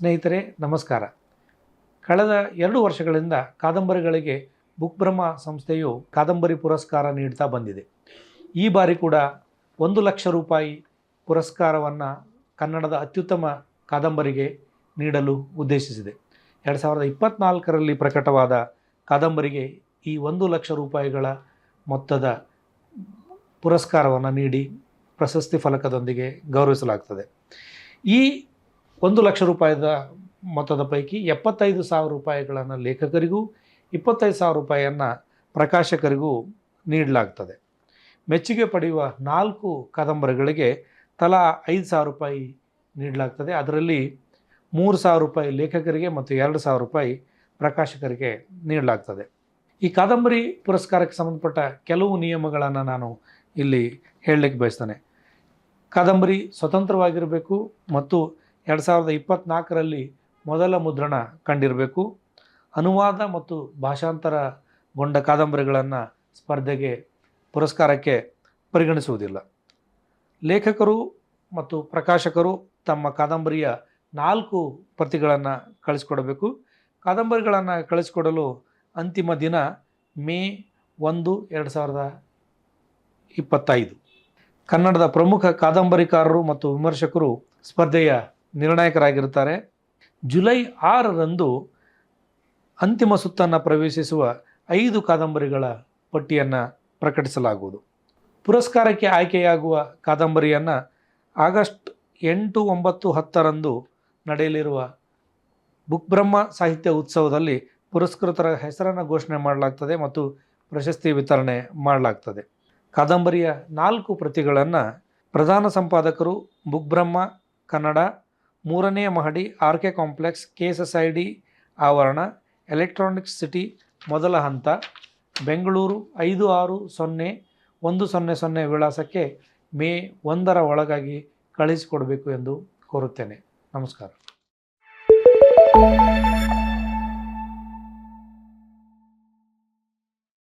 ಸ್ನೇಹಿತರೆ, ನಮಸ್ಕಾರ. ಕಳೆದ ಎರಡು ವರ್ಷಗಳಿಂದ ಕಾದಂಬರಿಗಳಿಗೆ ಬುಕ್ ಬ್ರಹ್ಮ ಸಂಸ್ಥೆಯು ಕಾದಂಬರಿ ಪುರಸ್ಕಾರ ನೀಡ್ತಾ ಬಂದಿದೆ. ಈ ಬಾರಿ ಕೂಡ ಒಂದು ಲಕ್ಷ ರೂಪಾಯಿ ಪುರಸ್ಕಾರವನ್ನು ಕನ್ನಡದ ಅತ್ಯುತ್ತಮ ಕಾದಂಬರಿಗೆ ನೀಡಲು ಉದ್ದೇಶಿಸಿದೆ. ಎರಡು ಸಾವಿರದ ಇಪ್ಪತ್ತ್ನಾಲ್ಕರಲ್ಲಿ ಪ್ರಕಟವಾದ ಕಾದಂಬರಿಗೆ ಈ ಒಂದು ಲಕ್ಷ ರೂಪಾಯಿಗಳ ಮೊತ್ತದ ಪುರಸ್ಕಾರವನ್ನು ನೀಡಿ ಪ್ರಶಸ್ತಿ ಫಲಕದೊಂದಿಗೆ ಗೌರವಿಸಲಾಗ್ತದೆ. ಈ ಒಂದು ಲಕ್ಷ ರೂಪಾಯಿದ ಮೊತ್ತದ ಪೈಕಿ ಎಪ್ಪತ್ತೈದು ಸಾವಿರ ರೂಪಾಯಿಗಳನ್ನು ಲೇಖಕರಿಗೂ, ಇಪ್ಪತ್ತೈದು ಸಾವಿರ ರೂಪಾಯಿಯನ್ನು ಪ್ರಕಾಶಕರಿಗೂ ನೀಡಲಾಗ್ತದೆ. ಮೆಚ್ಚುಗೆ ಪಡೆಯುವ ನಾಲ್ಕು ಕಾದಂಬರಿಗಳಿಗೆ ತಲಾ ಐದು ಸಾವಿರ ರೂಪಾಯಿ ನೀಡಲಾಗ್ತದೆ. ಅದರಲ್ಲಿ ಮೂರು ಸಾವಿರ ರೂಪಾಯಿ ಲೇಖಕರಿಗೆ ಮತ್ತು ಎರಡು ಸಾವಿರ ರೂಪಾಯಿ ಪ್ರಕಾಶಕರಿಗೆ ನೀಡಲಾಗ್ತದೆ. ಈ ಕಾದಂಬರಿ ಪುರಸ್ಕಾರಕ್ಕೆ ಸಂಬಂಧಪಟ್ಟ ಕೆಲವು ನಿಯಮಗಳನ್ನು ನಾನು ಇಲ್ಲಿ ಹೇಳಲಿಕ್ಕೆ ಬಯಸ್ತೇನೆ. ಕಾದಂಬರಿ ಸ್ವತಂತ್ರವಾಗಿರಬೇಕು ಮತ್ತು ಎರಡು ಸಾವಿರದ ಇಪ್ಪತ್ತ್ನಾಲ್ಕರಲ್ಲಿ ಮೊದಲ ಮುದ್ರಣ ಕಂಡಿರಬೇಕು. ಅನುವಾದ ಮತ್ತು ಭಾಷಾಂತರಗೊಂಡ ಕಾದಂಬರಿಗಳನ್ನು ಸ್ಪರ್ಧೆಗೆ ಪುರಸ್ಕಾರಕ್ಕೆ ಪರಿಗಣಿಸುವುದಿಲ್ಲ. ಲೇಖಕರು ಮತ್ತು ಪ್ರಕಾಶಕರು ತಮ್ಮ ಕಾದಂಬರಿಯ ನಾಲ್ಕು ಪ್ರತಿಗಳನ್ನು ಕಳಿಸ್ಕೊಡಬೇಕು. ಕಾದಂಬರಿಗಳನ್ನು ಕಳಿಸ್ಕೊಡಲು ಅಂತಿಮ ದಿನ ಮೇ ಒಂದು ಎರಡು ಸಾವಿರದ ಇಪ್ಪತ್ತೈದು ಕನ್ನಡದ ಪ್ರಮುಖ ಕಾದಂಬರಿಕಾರರು ಮತ್ತು ವಿಮರ್ಶಕರು ಸ್ಪರ್ಧೆಯ ನಿರ್ಣಾಯಕರಾಗಿರುತ್ತಾರೆ. ಜುಲೈ ಆರರಂದು ಅಂತಿಮ ಸುತ್ತನ್ನು ಪ್ರವೇಶಿಸುವ ಐದು ಕಾದಂಬರಿಗಳ ಪಟ್ಟಿಯನ್ನು ಪ್ರಕಟಿಸಲಾಗುವುದು. ಪುರಸ್ಕಾರಕ್ಕೆ ಆಯ್ಕೆಯಾಗುವ ಕಾದಂಬರಿಯನ್ನು ಆಗಸ್ಟ್ ಎಂಟು ಒಂಬತ್ತು ಹತ್ತರಂದು ನಡೆಯಲಿರುವ ಬುಕ್ ಬ್ರಹ್ಮ ಸಾಹಿತ್ಯ ಉತ್ಸವದಲ್ಲಿ ಪುರಸ್ಕೃತರ ಹೆಸರನ್ನು ಘೋಷಣೆ ಮಾಡಲಾಗ್ತದೆ ಮತ್ತು ಪ್ರಶಸ್ತಿ ವಿತರಣೆ ಮಾಡಲಾಗ್ತದೆ. ಕಾದಂಬರಿಯ ನಾಲ್ಕು ಪ್ರತಿಗಳನ್ನು ಪ್ರಧಾನ ಸಂಪಾದಕರು ಬುಕ್ ಬ್ರಹ್ಮ, ಕನ್ನಡ ಮೂರನೆಯ ಮಹಡಿ R K complex K S ಆವರಣ ಎಲೆಕ್ಟ್ರಾನಿಕ್ಸ್ ಸಿಟಿ ಮೊದಲ ಹಂತ, ಬೆಂಗಳೂರು ಐದು ಆರು ಸೊನ್ನೆ, ಒಂದು ಸೊನ್ನೆ ಸೊನ್ನೆ ವಿಳಾಸಕ್ಕೆ ಮೇ ಒಂದರ ಒಳಗಾಗಿ ಕಳಿಸಿಕೊಡಬೇಕು ಎಂದು ಕೋರುತ್ತೇನೆ. ನಮಸ್ಕಾರ.